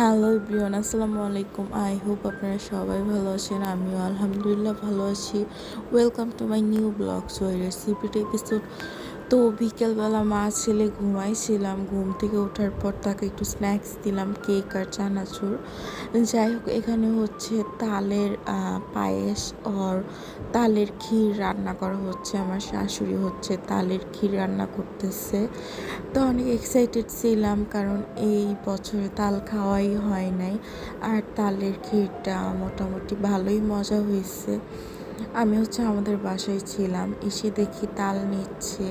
Hello বিয়ন আসসালামু আলাইকুম I hope আপনারা সবাই ভালো আছেন, আমিও আলহামদুলিল্লাহ ভালো আছি। Welcome to my new blog so রেসিপিটা এপিসোড তো বিকেলবেলা মা ছেলে ঘুমাইছিলাম। ঘুম থেকে ওঠার পর তাকে একটু স্ন্যাক্স দিলাম কেক আর চানাচুর। যাই হোক, এখানে হচ্ছে তালের পায়েস আর তালের ক্ষীর রান্না করা হচ্ছে। আমার শাশুড়ি হচ্ছে তালের ক্ষীর রান্না করতেছে। তো অনেক এক্সাইটেড ছিলাম কারণ এই বছরে তাল খাওয়াই হয় নাই। আর তালের ক্ষীরটা মোটামুটি ভালোই মজা হয়েছে। আমি হচ্ছে আমাদের বাসায় ছিলাম, এসে দেখি তাল নিচ্ছে।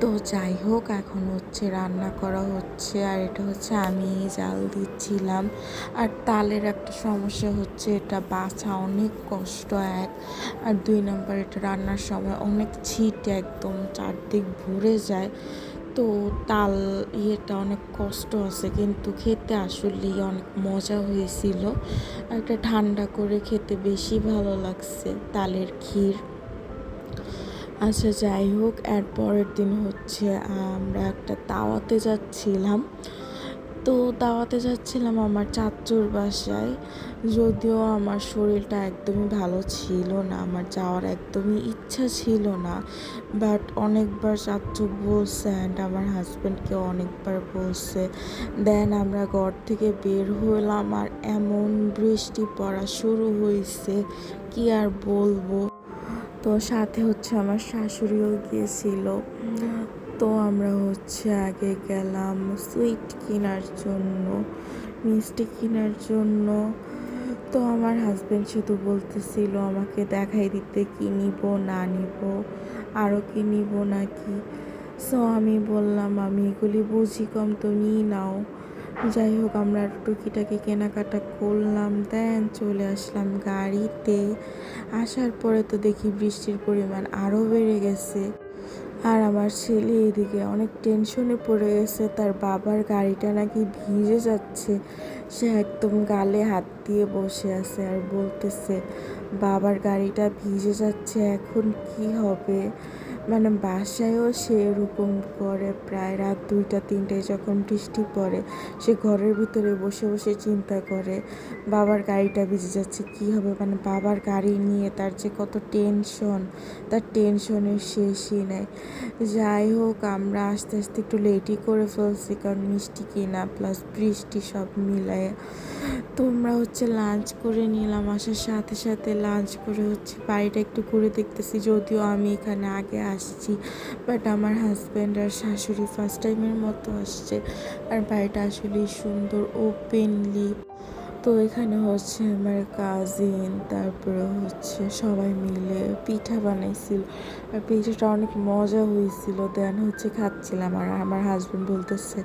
তো যাই হোক এখন হচ্ছে রান্না করা হচ্ছে, আর এটা হচ্ছে আমি জাল দিচ্ছিলাম। আর তালের একটা সমস্যা হচ্ছে, এটা বাছা অনেক কষ্ট এক। আর দুই নম্বর, এটা রান্নার সময় অনেক ছিট একদম, চারদিক ভরে যায়। তো তাল ইয়েটা অনেক কষ্ট আছে, কিন্তু খেতে আসলেই অনেক মজা হয়েছিল। একটা ঠান্ডা করে খেতে বেশি ভালো লাগছে তালের ক্ষীর। আচ্ছা যাই হোক, এর পরের দিন হচ্ছে আমরা একটা দাওয়াতে যাচ্ছিলাম। তো দাওয়াতে যাচ্ছিলাম আমার চাচুর বাসায়। যদিও আমার শরীরটা একদমই ভালো ছিল না, আমার যাওয়ার একদমই ইচ্ছা ছিল না বাট অনেকবার চাচু বলছে অ্যান্ড আমার হাজব্যান্ডকে অনেকবার বলছে, দেন আমরা ঘর থেকে বের হলাম আর এমন বৃষ্টি পড়া শুরু হয়েছে কি আর বলব? তো সাথে হচ্ছে আমার শাশুড়িও গিয়েছিল, তো আমরা হচ্ছে আগে গেলাম সুইট কেনার জন্য, মিষ্টি কেনার জন্য তো আমার হাজব্যান্ড শুধু বলতেছিল, আমাকে দেখাই দিতে কি নিব, না নিব আরও কি নিব নাকি? সো আমি বললাম, আমি এগুলি বুঝি কম, তো নিই নাও। যাই হোক, আমরা টুকিটাকি কেনাকাটা করলাম দেন চলে আসলাম গাড়িতে। আসার পরে তো দেখি বৃষ্টির পরিমাণ আরও বেড়ে গেছে। আর আমার ছেলে এদিকে অনেক টেনশনে পড়ে গেছে। তার বাবার গাড়িটা নাকি ভিজে যাচ্ছে। সে একদম গালে হাত দিয়ে বসে আছে আর বলতেছে বাবার গাড়িটা ভিজে যাচ্ছে, এখন কি হবে? মানে বাসায়ও সে এরকম করে। প্রায় রাত দুইটা, তিনটায় যখন বৃষ্টি পড়ে, সে ঘরের ভিতরে বসে বসে চিন্তা করে, বাবার গাড়িটা ভিজে যাচ্ছে, কি হবে? মানে বাবার গাড়ি নিয়ে তার যে কত টেনশন, তার টেনশনের শেষই নেই। যাই হোক, আমরা আস্তে আস্তে একটু লেটই করে ফেলছি, কারণ মিষ্টি কিনা প্লাস বৃষ্টি সব মিলায় তোমরা হচ্ছে লাঞ্চ করে নিলাম, আসার সাথে সাথে লাঞ্চ করে হচ্ছে বাড়িটা একটু ঘুরে দেখতেছি, যদিও আমি এখানে আগে আসছি বাট আমার হাজব্যান্ড আর শাশুড়ি ফার্স্ট টাইমের মতো আসছে, আর বাড়িটা আসলেই সুন্দর ওপেনলি তো এখানে হচ্ছে আমার কাজিন তারপরে হচ্ছে সবাই মিলে পিঠা বানাইছিল। আর পিঠাটা অনেক মজা হয়েছিল দেন হচ্ছে খাচ্ছিলাম। আর আমার হাজব্যান্ড বলতেছে,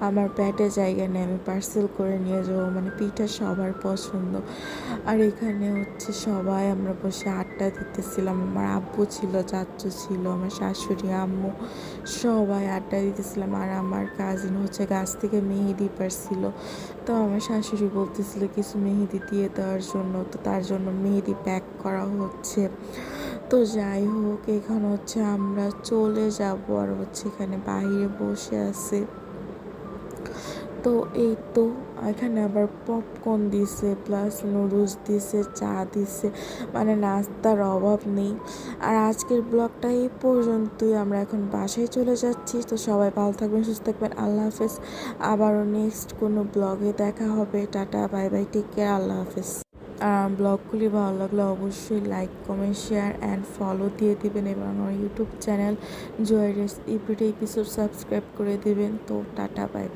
আমার প্যাটে জায়গা নেই, আমি পার্সেল করে নিয়ে যাব। মানে পিঠা সবার পছন্দ। আর এখানে হচ্ছে সবাই আমরা বসে আড্ডা দিতেছিলাম। আমার আব্বু ছিল, চাচু ছিল, আমার শাশুড়ি, আম্মু সবাই আড্ডা দিতেছিলাম। আর আমার কাজিন হচ্ছে গাছ থেকে মেহেদি পারছিল। তো আমার শাশুড়ি বলতেছিল বলতেছিল কিছু মেহেদি দিয়ে দেওয়ার জন্য, তো তার জন্য মেহেদি প্যাক করা হচ্ছে। তো যাই হোক, এখানে হচ্ছে আমরা চলে যাব আর হচ্ছে এখানে বাইরে বসে আছে। তো এই তো, এখানে আবার পপকর্ন দিছে প্লাস নুডলস দিছে, চা দিছে মানে নাস্তার অভাব নেই। আর আজকের ব্লগটা এই পর্যন্তই, আমরা এখন বাসায় চলে যাচ্ছি, তো সবাই ভালো থাকবেন, সুস্থ থাকবেন, আল্লাহ হাফেজ। আবারও নেক্সট কোনো ব্লগে দেখা হবে, tata bye bye take care আল্লাহ হাফেজ। আর ব্লগগুলি ভালো লাগলে অবশ্যই like comment share and follow দিয়ে দিবেন এবং আমার ইউটিউব চ্যানেল জয়ের ইপিডে এপিসোড সাবস্ক্রাইব করে দেবেন। তো টাটা বাই বাই